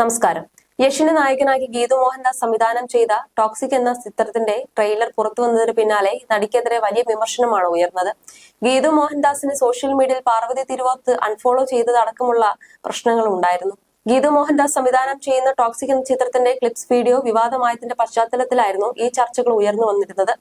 നമസ്കാരം. യഷിന് നായകനാക്കി ഗീതു മോഹൻദാസ് സംവിധാനം ചെയ്ത ടോക്സിക് എന്ന ചിത്രത്തിന്റെ ട്രെയിലർ പുറത്തു വന്നതിന് പിന്നാലെ നടിക്കെതിരെ വലിയ വിമർശനമാണ് ഉയർന്നത്. ഗീതു മോഹൻദാസിന് സോഷ്യൽ മീഡിയയിൽ പാർവതി തിരുവോത്ത് അൺഫോളോ ചെയ്തതടക്കമുള്ള പ്രശ്നങ്ങൾ ഉണ്ടായിരുന്നു. ഗീതു മോഹൻദാസ് സംവിധാനം ചെയ്യുന്ന ടോക്സിക് എന്ന ചിത്രത്തിന്റെ ക്ലിപ്സ് വീഡിയോ വിവാദമായതിന്റെ പശ്ചാത്തലത്തിലായിരുന്നു ഈ ചർച്ചകൾ ഉയർന്നു വന്നിരുന്നത്.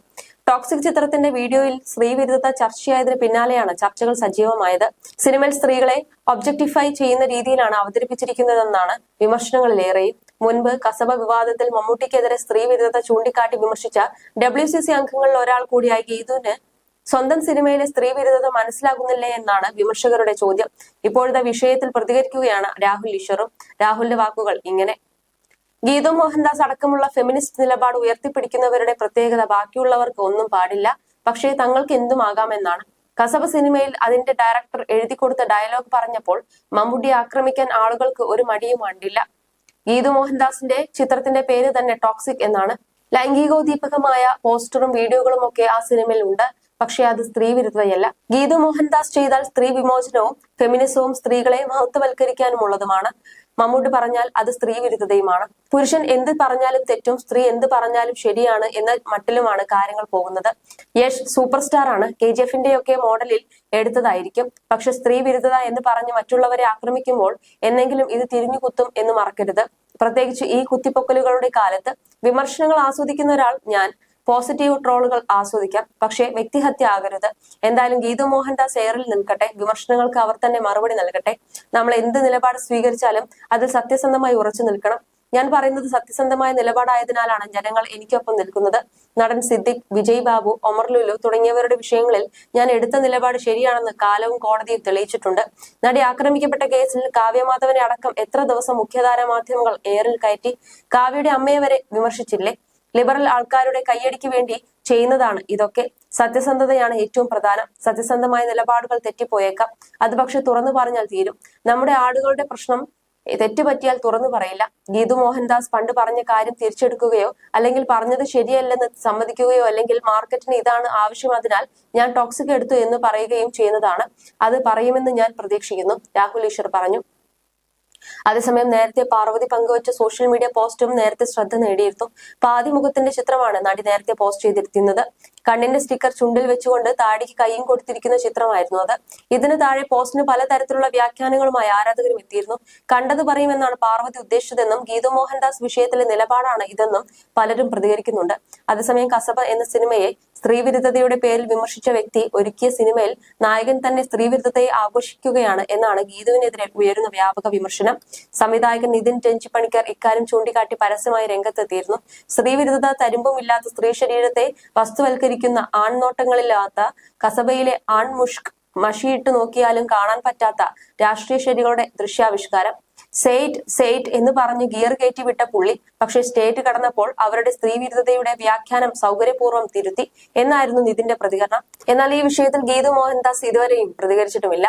ടോക്സിക് ചിത്രത്തിന്റെ വീഡിയോയിൽ സ്ത്രീവിരുദ്ധത ചർച്ചയായതിന് പിന്നാലെയാണ് ചർച്ചകൾ സജീവമായത്. സിനിമയിൽ സ്ത്രീകളെ ഒബ്ജക്ടിഫൈ ചെയ്യുന്ന രീതിയിലാണ് അവതരിപ്പിച്ചിരിക്കുന്നതെന്നാണ് വിമർശനങ്ങളിലേറെയും. മുൻപ് കസബ വിവാദത്തിൽ മമ്മൂട്ടിക്കെതിരെ സ്ത്രീവിരുദ്ധത ചൂണ്ടിക്കാട്ടി വിമർശിച്ച ഡബ്ല്യു സി സി അംഗങ്ങളിൽ ഒരാൾ കൂടിയായി ഗീതുവിന് സ്വന്തം സിനിമയിലെ സ്ത്രീ വിരുദ്ധത മനസ്സിലാകുന്നില്ലേ എന്നാണ് വിമർശകരുടെ ചോദ്യം. ഇപ്പോഴത്തെ വിഷയത്തിൽ പ്രതികരിക്കുകയാണ് രാഹുൽ ഈശ്വറും. രാഹുലിന്റെ വാക്കുകൾ ഇങ്ങനെ. ഗീതു മോഹൻദാസ് അടക്കമുള്ള ഫെമിനിസ്റ്റ് നിലപാട് ഉയർത്തിപ്പിടിക്കുന്നവരുടെ പ്രത്യേകത ബാക്കിയുള്ളവർക്ക് ഒന്നും പാടില്ല. പക്ഷേ തങ്ങൾക്ക് എന്തുമാകാമെന്നാണ് കസബ സിനിമയിൽ അതിന്റെ ഡയറക്ടർ എഴുതി കൊടുത്ത ഡയലോഗ് പറഞ്ഞപ്പോൾ മമ്മൂട്ടി ആക്രമിക്കാൻ ആളുകൾക്ക് ഒരു മടിയും കണ്ടില്ല. ഗീതു മോഹൻദാസിന്റെ ചിത്രത്തിന്റെ പേര് തന്നെ ടോക്സിക് എന്നാണ്. ലൈംഗികോദ്ദീപകമായ പോസ്റ്ററും വീഡിയോകളും ഒക്കെ ആ സിനിമയിൽ ഉണ്ട്. പക്ഷേ അത് സ്ത്രീ വിരുദ്ധതയല്ല. ഗീതു മോഹൻദാസ് ചെയ്താൽ സ്ത്രീ വിമോചനവും ഫെമിനിസവും സ്ത്രീകളെ മഹത്വവൽക്കരിക്കാനുമുള്ളതുമാണ്. മമ്മൂട്ടി പറഞ്ഞാൽ അത് സ്ത്രീ വിരുദ്ധതയുമാണ്. പുരുഷൻ എന്ത് പറഞ്ഞാലും തെറ്റും സ്ത്രീ എന്ത് പറഞ്ഞാലും ശരിയാണ് എന്ന മട്ടിലുമാണ് കാര്യങ്ങൾ പോകുന്നത്. യശ് സൂപ്പർ സ്റ്റാർ ആണ് കെ ജി എഫിന്റെ ഒക്കെ മോഡലിൽ എടുത്തതായിരിക്കും. പക്ഷെ സ്ത്രീ വിരുദ്ധത എന്ന് പറഞ്ഞ് മറ്റുള്ളവരെ ആക്രമിക്കുമ്പോൾ എന്നെങ്കിലും ഇത് തിരിഞ്ഞു കുത്തും എന്ന് മറക്കരുത്. പ്രത്യേകിച്ച് ഈ കുത്തിപ്പൊക്കലുകളുടെ കാലത്ത് വിമർശനങ്ങൾ ആസ്വദിക്കുന്ന ഒരാൾ ഞാൻ പോസിറ്റീവ് ട്രോളുകൾ ആസ്വദിക്കാം. പക്ഷേ വ്യക്തിഹത്യ ആകരുത്. എന്തായാലും ഗീതു മോഹൻദാസ് എയറിൽ നിൽക്കട്ടെ. വിമർശനങ്ങൾക്ക് അവർ തന്നെ മറുപടി നൽകട്ടെ. നമ്മൾ എന്ത് നിലപാട് സ്വീകരിച്ചാലും അതിൽ സത്യസന്ധമായി ഉറച്ചു നിൽക്കണം. ഞാൻ പറയുന്നത് സത്യസന്ധമായ നിലപാടായതിനാലാണ് ജനങ്ങൾ എനിക്കൊപ്പം നിൽക്കുന്നത്. നടൻ സിദ്ദിഖ് വിജയ് ബാബു ഒമർ ലുലു തുടങ്ങിയവരുടെ വിഷയങ്ങളിൽ ഞാൻ എടുത്ത നിലപാട് ശരിയാണെന്ന് കാലവും കോടതിയും തെളിയിച്ചിട്ടുണ്ട്. നടി ആക്രമിക്കപ്പെട്ട കേസിൽ കാവ്യമാധവനെ അടക്കം എത്ര ദിവസം മുഖ്യധാര മാധ്യമങ്ങൾ എയറിൽ കയറ്റി. കാവ്യയുടെ അമ്മയെ വരെ വിമർശിച്ചില്ലേ? ലിബറൽ ആൾക്കാരുടെ കൈയടിക്ക് വേണ്ടി ചെയ്യുന്നതാണ്. ഇതൊക്കെ സത്യസന്ധതയാണ് ഏറ്റവും പ്രധാനം. സത്യസന്ധമായ നിലപാടുകൾ തെറ്റിപ്പോയേക്കാം. അത് പക്ഷെ തുറന്നു പറഞ്ഞാൽ തീരും. നമ്മുടെ ആടുകളുടെ പ്രശ്നം തെറ്റുപറ്റിയാൽ തുറന്നു പറയില്ല. ഗീതു മോഹൻദാസ് പണ്ട് പറഞ്ഞ കാര്യം തിരിച്ചെടുക്കുകയോ അല്ലെങ്കിൽ പറഞ്ഞത് ശരിയല്ലെന്ന് സമ്മതിക്കുകയോ അല്ലെങ്കിൽ മാർക്കറ്റിന് ഇതാണ് ആവശ്യം അതിനാൽ ഞാൻ ടോക്സിക് എടുത്തു എന്ന് പറയുകയും ചെയ്യുന്നതാണ്. അത് പറയുമെന്ന് ഞാൻ പ്രതീക്ഷിക്കുന്നു. രാഹുൽ ഈശ്വർ പറഞ്ഞു. അതേസമയം നേരത്തെ പാർവതി പങ്കുവച്ച സോഷ്യൽ മീഡിയ പോസ്റ്റും നേരത്തെ ശ്രദ്ധ നേടിയിരുന്നു. പാതിമുഖത്തിന്റെ ചിത്രമാണ് നടി നേരത്തെ പോസ്റ്റ് ചെയ്തിരുന്നത്. കണ്ണിന്റെ സ്റ്റിക്കർ ചുണ്ടിൽ വെച്ചുകൊണ്ട് താടിക്ക് കൈയും കൊടുത്തിരിക്കുന്ന ചിത്രമായിരുന്നു അത്. ഇതിന് താഴെ പോസ്റ്റിന് പലതരത്തിലുള്ള വ്യാഖ്യാനങ്ങളുമായി ആരാധകരും എത്തിയിരുന്നു. കണ്ടത് പറയുമെന്നാണ് പാർവതി ഉദ്ദേശിച്ചതെന്നും ഗീതു മോഹൻദാസ് വിഷയത്തിലെ നിലപാടാണ് ഇതെന്നും പലരും പ്രതികരിക്കുന്നുണ്ട്. അതേസമയം കസബ എന്ന സിനിമയെ സ്ത്രീവിരുദ്ധതയുടെ പേരിൽ വിമർശിച്ച വ്യക്തി ഒരുക്കിയ സിനിമയിൽ നായകൻ തന്നെ സ്ത്രീവിരുദ്ധതയെ ആഘോഷിക്കുകയാണ് എന്നാണ് ഗീതുവിനെതിരെ ഉയരുന്ന വ്യാപക വിമർശനം. സംവിധായകൻ നിതിൻ രഞ്ജിപ്പണിക്കർ ഇക്കാര്യം ചൂണ്ടിക്കാട്ടി പരസ്യമായി രംഗത്തെത്തിയിരുന്നു. സ്ത്രീവിരുദ്ധത തരുമ്പുമില്ലാത്ത സ്ത്രീ ശരീരത്തെ വസ്തുവൽക്കരിക്കുന്ന ആൺനോട്ടങ്ങളില്ലാത്ത കസബയിലെ ആൺമുഷ്ക് മഷിയിട്ട് നോക്കിയാലും കാണാൻ പറ്റാത്ത രാഷ്ട്രീയ ശരികളുടെ ദൃശ്യാവിഷ്കാരം. സെയ്റ്റ് സെയ്റ്റ് എന്ന് പറഞ്ഞ് ഗിയർ കയറ്റി വിട്ട പുള്ളി. പക്ഷെ സ്റ്റേറ്റ് കടന്നപ്പോൾ അവരുടെ സ്ത്രീവിരുദ്ധതയുടെ വ്യാഖ്യാനം സൗകര്യപൂർവം തിരുത്തി എന്നായിരുന്നു നിതിന്റെ പ്രതികരണം. എന്നാൽ ഈ വിഷയത്തിൽ ഗീതു മോഹൻദാസ് ഇതുവരെയും പ്രതികരിച്ചിട്ടുമില്ല.